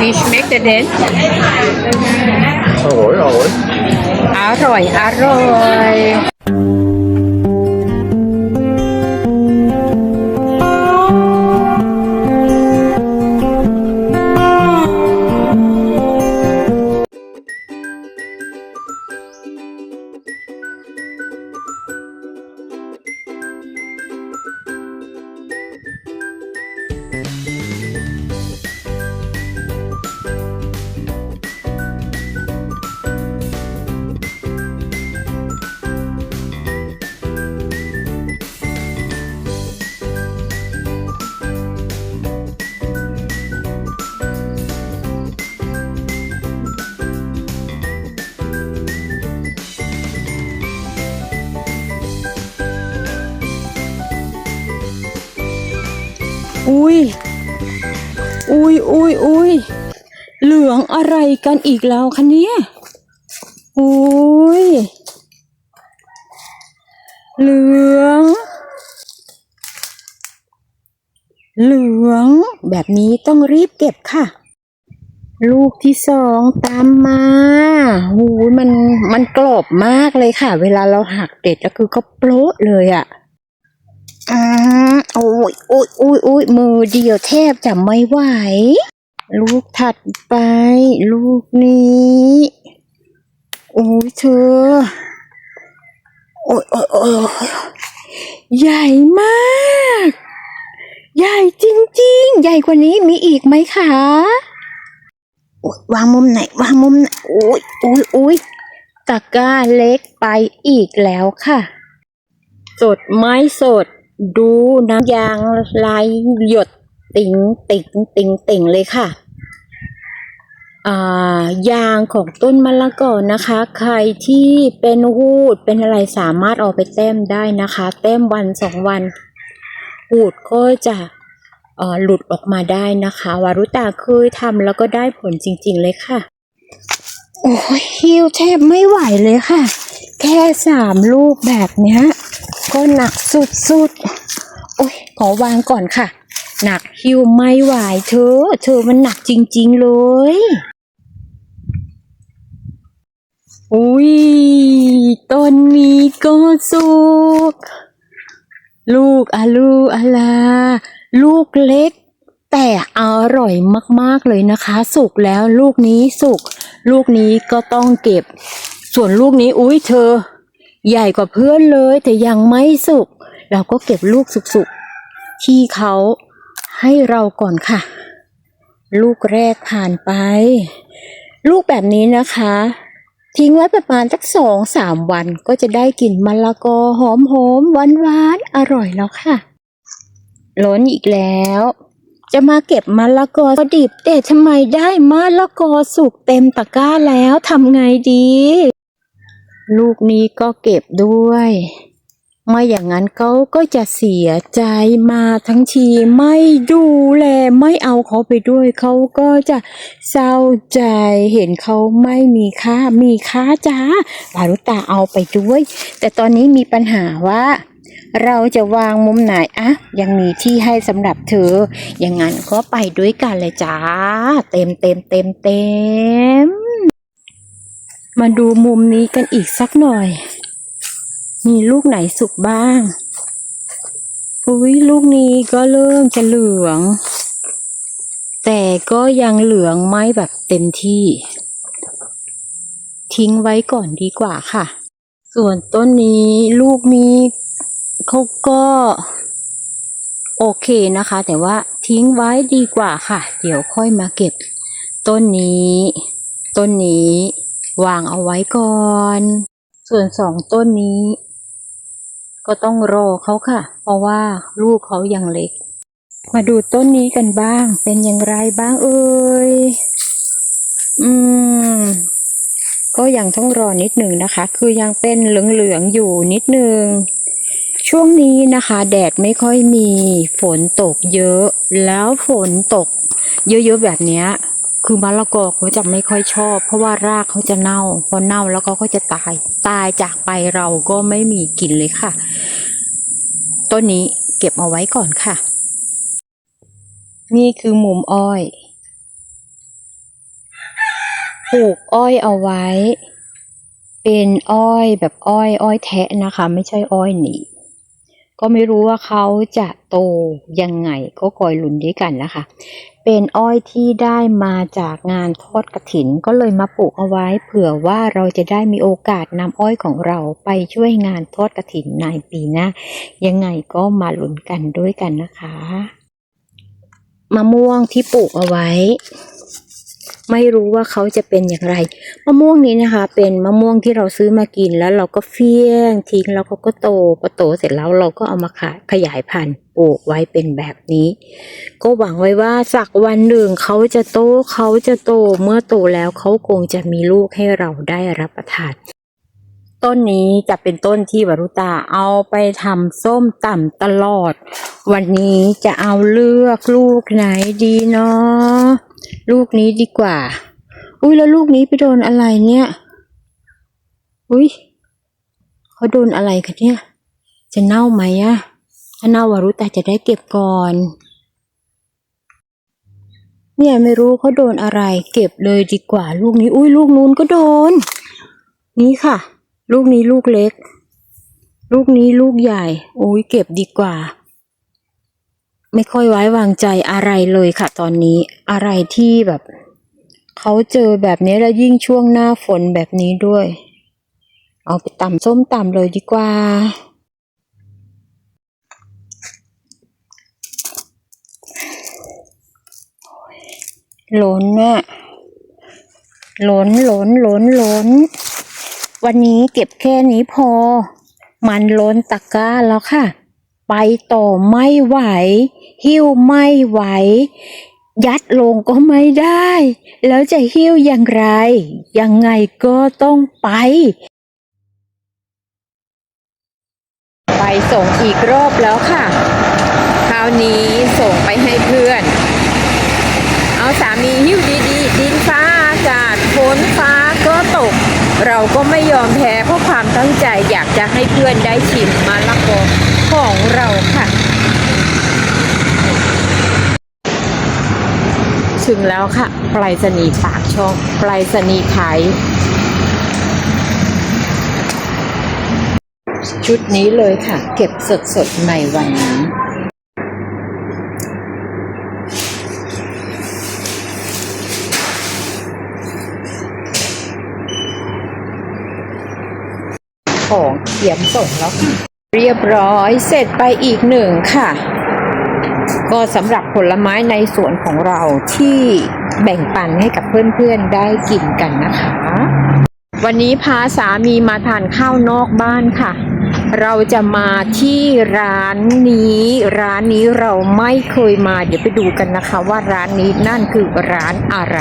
Wie schmeckt er denn? อร่อยอร่อย อร่อย อุ้ย อุ้ยอุ้ยอุ้ยเหลืองอะไรกันอีกแล้วคะเนี่ยอุ้ย เหลือง เหลือง แบบนี้ต้องรีบเก็บค่ะ ลูกที่สองตามมาหูมัน มันกรอบมากเลยค่ะ เวลาเราหักเด็ดแล้วคือก็โปรดเลยอะ่ะ อืมโอ้ยโอ้ยโอ้ยโอ้ยมือเดียวแทบจะไม่ไหว ลูกถัดไป ลูกนี้โอ้ยเธอโอ้ยโอ้ยโอ้ยโอ้ยใหญ่มาก ใหญ่จริง ๆ ใหญ่กว่านี้มีอีกไหมคะโอ้ยวางมุมไหนวางมุมไหนโอ้ยโอ้ยโอ้ยตะกร้าเล็กไปอีกแล้วค่ะ สดไม้สด ดูน้ำยางไหลหยดติ่งติ่งติ่งติ่งเลยค่ะอ่ายางของต้นมะละกอนะคะ ใครที่เป็นหูดเป็นอะไรสามารถเอาไปแต้มได้นะคะ แต้มวันสองวันหูดก็จะหลุดออกมาได้นะคะ วารุตาเคยทำแล้วก็ได้ผลจริงๆเลยค่ะ โอ้ยฮิวแทบไม่ไหวเลยค่ะ แค่สามลูกแบบเนี้ย ก็หนักสุดๆ โอ้ยขอวางก่อนค่ะ หนักฮิวไม่ไหวเธอ เธอมันหนักจริงๆเลย อุ้ยต้นนี้ก็สุก ลูกอะลูอะลา ลูกเล็ก แต่อร่อยมากๆเลยนะคะ สุกแล้วลูกนี้สุก ลูกนี้ก็ต้องเก็บ ส่วนลูกนี้อุ้ยเธอ ใหญ่กว่าเพื่อนเลยแต่ยังไม่สุก เราก็เก็บลูกสุกๆ ที่เขาให้เราก่อนค่ะ ลูกแรกผ่านไป ลูกแบบนี้นะคะ ทิ้งไว้ประมาณสักสองสามวันก็จะได้กลิ่นมะละกอหอมหอมหวานหวานๆอร่อยแล้วค่ะ ล้นอีกแล้ว จะมาเก็บมะละกอดิบแต่ทำไมได้มะละกอสุกเต็มตะกร้าแล้วทำไงดี ลูกนี้ก็เก็บด้วย ไม่อย่างนั้นเขาก็จะเสียใจมาทั้งทีไม่ดูแลไม่เอาเขาไปด้วยเขาก็จะเศร้าใจเห็นเขาไม่มีค่ามีค่าจ้าปารุตาเอาไปด้วย แต่ตอนนี้มีปัญหาว่าเราจะวางมุมไหนอะยังมีที่ให้สำหรับเธอ อย่างนั้นก็ไปด้วยกันเลยจ้า เต็มเต็มเต็มเต็ม มาดูมุมนี้กันอีกสักหน่อย มีลูกไหนสุกบ้าง อุ้ยลูกนี้ก็เริ่มจะเหลือง แต่ก็ยังเหลืองไม่แบบเต็มที่ ทิ้งไว้ก่อนดีกว่าค่ะ ส่วนต้นนี้ลูกนี้เขาก็โอเคนะคะ แต่ว่าทิ้งไว้ดีกว่าค่ะ เดี๋ยวค่อยมาเก็บ ต้นนี้ ต้นนี้ วางเอาไว้ก่อน ส่วนสองต้นนี้ ก็ต้องรอเขาค่ะ เพราะว่าลูกเขายังเล็ก มาดูต้นนี้กันบ้าง เป็นอย่างไรบ้างเอ่ย อืม ก็ยังต้องรอนิดหนึ่งนะคะ คือยังเป็นเหลืองๆอยู่นิดหนึ่งช่วงนี้นะคะ แดดไม่ค่อยมีฝนตกเยอะ แล้วฝนตก เยอะๆแบบนี้ คือมะละกอเขาจะไม่ค่อยชอบ เพราะว่ารากเขาจะเน่า พอเน่าแล้วเขาก็จะตาย ตายจากไปเราก็ไม่มีกินเลยค่ะ ต้นนี้เก็บเอาไว้ก่อนค่ะ นี่คือมุมอ้อยปลูกอ้อยเอาไว้ เป็นอ้อยแบบอ้อยอ้อยแทะนะคะ ไม่ใช่อ้อยหนีก็ไม่รู้ว่าเขาจะโตยังไงก็คอยลุ้นด้วยกันนะคะ เป็นอ้อยที่ได้มาจากงานทอดกระถิน ก็เลยมาปลูกเอาไว้ เผื่อว่าเราจะได้มีโอกาสนำอ้อยของเราไปช่วยงานทอดกระถินในปีหน้า ยังไงก็มาลุ้นกันด้วยกันนะคะ มะม่วงที่ปลูกเอาไว้ ไม่รู้ว่าเขาจะเป็นอย่างไร มะม่วงนี้นะคะ เป็นมะม่วงที่เราซื้อมากินแล้วเราก็เฟี้ยงทิ้งแล้วเขาก็โตพอโตเสร็จแล้วเราก็เอามาขายขยายพันธุ์ปลูกไว้เป็นแบบนี้ ก็หวังไว้ว่าสักวันหนึ่งเขาจะโตเขาจะโตเมื่อโตแล้วเขาคงจะมีลูกให้เราได้รับประทานต้นนี้จะเป็นต้นที่วรุตาเอาไปทำส้มต่ำตลอด วันนี้จะเอาเลือกลูกไหนดีเนาะ ลูกนี้ดีกว่า อุ้ยแล้วลูกนี้ไปโดนอะไรเนี่ย อุ้ยเขาโดนอะไรคะเนี่ย จะเน่าไหมอะถ้าเน่าวารุตาจะได้เก็บก่อน เนี่ยไม่รู้เขาโดนอะไร เก็บเลยดีกว่า ลูกนี้ อุ้ยลูกนู้นก็โดน นี่ค่ะ ลูกนี้ลูกเล็ก ลูกนี้ลูกใหญ่ อุ้ยเก็บดีกว่า ไม่ค่อยไว้วางใจอะไรเลยค่ะ ตอนนี้อะไรที่แบบเขาเจอแบบนี้แล้วยิ่งช่วงหน้าฝนแบบนี้ด้วย เอาไปตำส้มตำเลยดีกว่าล้นอะล้นล้นล้นล้นวันนี้เก็บแค่นี้พอ มันล้นตะกร้าแล้วค่ะ ไปต่อไม่ไหว หิ้วไม่ไหว ยัดลงก็ไม่ได้ แล้วจะหิ้วอย่างไร ยังไงก็ต้องไป ไปส่งอีกรอบแล้วค่ะ คราวนี้ส่งไปให้เพื่อน เอาสามีหิ้วดีๆ ดินฟ้าอากาศฝนฟ้าก็ตก เราก็ไม่ยอมแพ้เพราะความตั้งใจอยากจะให้เพื่อนได้ชิมมะละกอของเราค่ะ ถึงแล้วค่ะปรษณีย์ปากช่องปรษณีย์ไทย ชุดนี้เลยค่ะ เก็บสดๆในวันนี้ของเขียนส่งแล้ว เรียบร้อยเสร็จไปอีกหนึ่งค่ะ ก็สำหรับผลไม้ในสวนของเราที่แบ่งปันให้กับเพื่อนๆได้กินกันนะคะ วันนี้พาสามีมาทานข้าวนอกบ้านค่ะ เราจะมาที่ร้านนี้ ร้านนี้เราไม่เคยมา เดี๋ยวไปดูกันนะคะ ว่าร้านนี้นั่นคือร้านอะไร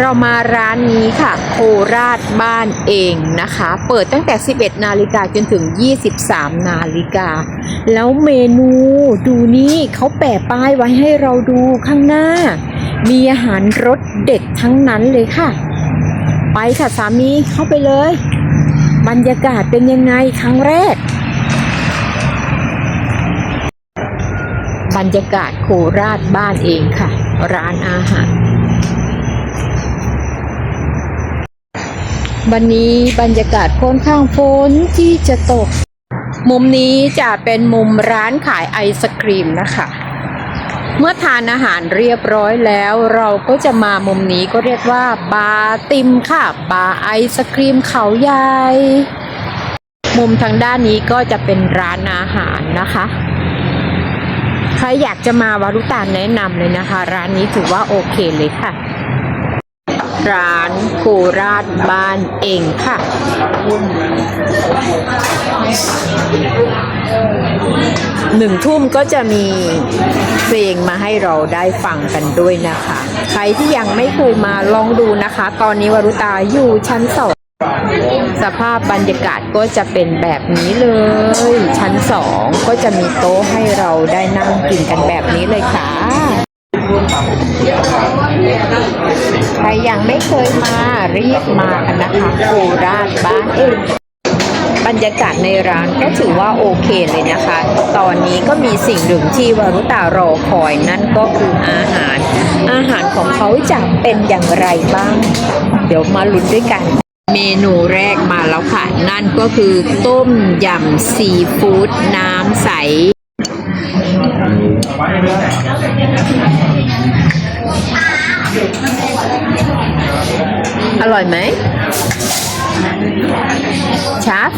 เรามาร้านนี้ค่ะ โคราชบ้านเองนะคะ เปิดตั้งแต่ 11 นาฬิกาจนถึง 23 นาฬิกา แล้วเมนูดูนี่เขาแปะป้ายไว้ให้เราดูข้างหน้า มีอาหารรสเด็ดทั้งนั้นเลยค่ะ ไปค่ะสามีเข้าไปเลย บรรยากาศเป็นยังไงครั้งแรกบรรยากาศโคราชบ้านเองค่ะ ร้านอาหาร วันนี้บรรยากาศค่อนข้างฝนที่จะตก มุมนี้จะเป็นมุมร้านขายไอศครีมนะคะ เมื่อทานอาหารเรียบร้อยแล้วเราก็จะมามุมนี้ก็เรียกว่าบาร์ติมค่ะ บาร์ไอศครีมเขาใหญ่มุมทางด้านนี้ก็จะเป็นร้านอาหารนะคะ ใครอยากจะมาวารุตานแนะนำเลยนะคะ ร้านนี้ถือว่าโอเคเลยค่ะ ร้านโคราชบ้านเองค่ะ หนึ่งทุ่มก็จะมีเพลงมาให้เราได้ฟังกันด้วยนะคะ ใครที่ยังไม่เคยมาลองดูนะคะ ตอนนี้วรุตาอยู่ชั้นสองสภาพบรรยากาศก็จะเป็นแบบนี้เลย ชั้นสองก็จะมีโต๊ะให้เราได้นั่งกินกันแบบนี้เลยค่ะ ใครยังไม่เคยมารีบมากันนะคะโคราชบ้านเองบรรยากาศในร้านก็ถือว่าโอเคเลยนะคะ ตอนนี้ก็มีสิ่งหนึ่งที่วารุตารอคอยนั่นก็คืออาหาร อาหารของเขาจะเป็นอย่างไรบ้าง เดี๋ยวมาลุ้นด้วยกัน เมนูแรกมาแล้วค่ะ นั่นก็คือต้มยำซีฟู้ดน้ำใส อร่อยไหมชับ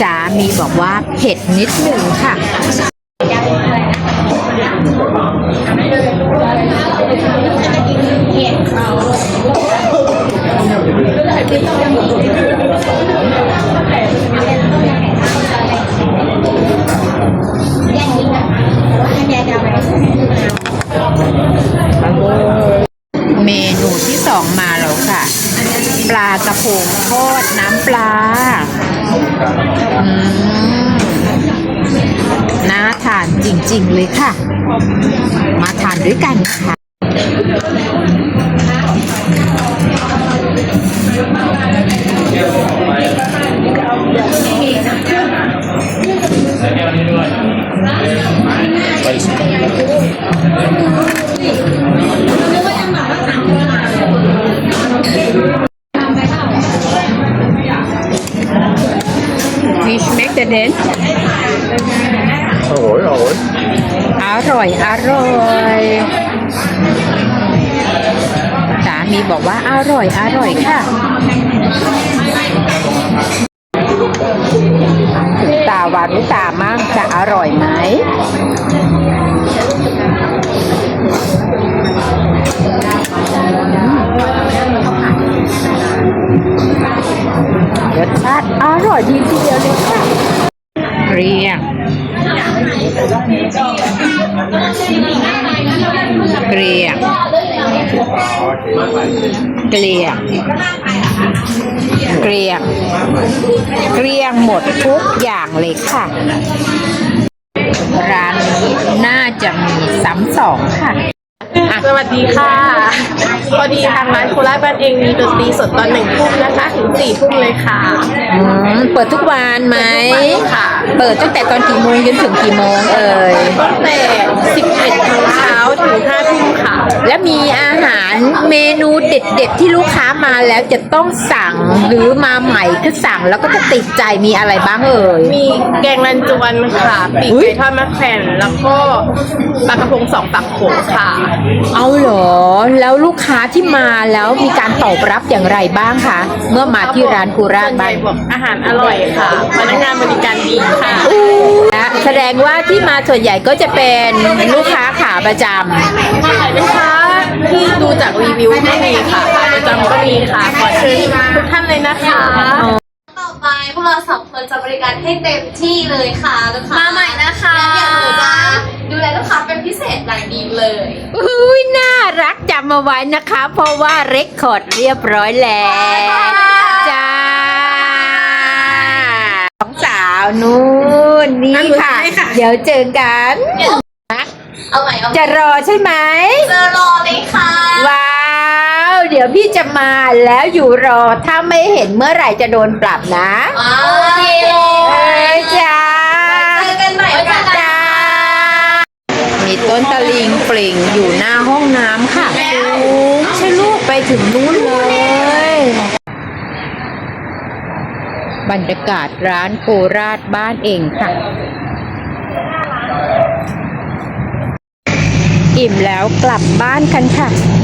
สามีบอกว่าเผ็ดนิดหนึ่งค่ะเเมนูที่สองมาแล้วค่ะ ปลากระพงทอดน้ำปลาน่าทานจริงๆเลยค่ะ มาทานด้วยกันค่ะ Which make the d e n อร่อยอร่อยอร่อย อร่อยสามีบอกว่าอร่อย อร่อยค่ะ ถึงตาวารุตามากจะอร่อยไหมรสชาติอร่อยดี ลียกเกลียกเกลียกเกลียงหมดทุกอย่างเลยค่ะ ร้านนี้น่าจะมีซ้ำสองค่ะ อะสวัสดีค่ะ พอดีทางร้านโคราชบ้านเองมีดนตรีสดตอนหนึ่งทุ่มนะคะถึงสี่ทุ่มเลยค่ะ อืมเปิดทุกวันไหม ค่ะ เปิดตั้งแต่ตอนกี่โมงจนถึงกี่โมงเอ่ย ตั้งแต่11โมงเช้าถึง5ทุ่มค่ะ และมีอาหารเมนูเด็ดๆที่ลูกค้ามาแล้วจะต้องสั่งหรือมาใหม่ก็สั่งแล้วก็จะติดใจมีอะไรบ้างเอ่ย มีแกงรันจวนค่ะปีกอุ๊ย ไก่ทอดมะแขวนแล้วก็ปลากระพงสองปักโขงค่ะ เอาเหรอ แล้วลูกค้าที่มาแล้วมีการตอบรับอย่างไรบ้างคะเมื่อมาที่ร้านกูราส่วนใหบ้าญ่น บอกอาหารอร่อยค่ะพนักงานบริการดีค่ะ และแสดงว่าที่มาส่วนใหญ่ก็จะเป็นลูกค้าขาประจลูกค้าที่ดูจากรีวิวก็มีค่ะขาประจำก็มีค่ะขอเชิญทุกท่านเลยนะคะต่อไปพวกเราสองคนจะบริการให้เต็มที่เลยค่ะลูกค้ามาใหม่นะคะเดี๋ยวหนูจะดูแลลูกค้าเป็นพิเศษอย่างดีเลยำอุ้ยน่ารักจำมาไว้นะคะ เพราะว่าเรคคอร์ดเรียบร้อยแล้วาวนู่นนี่ค่ะ เดี๋ยวเจอกันเอาใหม่เอาใหม่จะรอใช่ไหมเจอรอเลยค่ะ ว้าว เดี๋ยวพี่จะมาแล้วอยู่รอถ้าไม่เห็นเมื่อไหร่จะโดนปรับนะโอเคเอ้ยจ้าเจอกันใหม่ค่ะจ้ามีต้นตะลิงปลิ่งอยู่หน้าห้องน้ำค่ะสูงใช่ลูกไปถึงนู้นเลย บรรยากาศร้านโคราชบ้านเองค่ะ อิ่มแล้วกลับบ้านกันค่ะ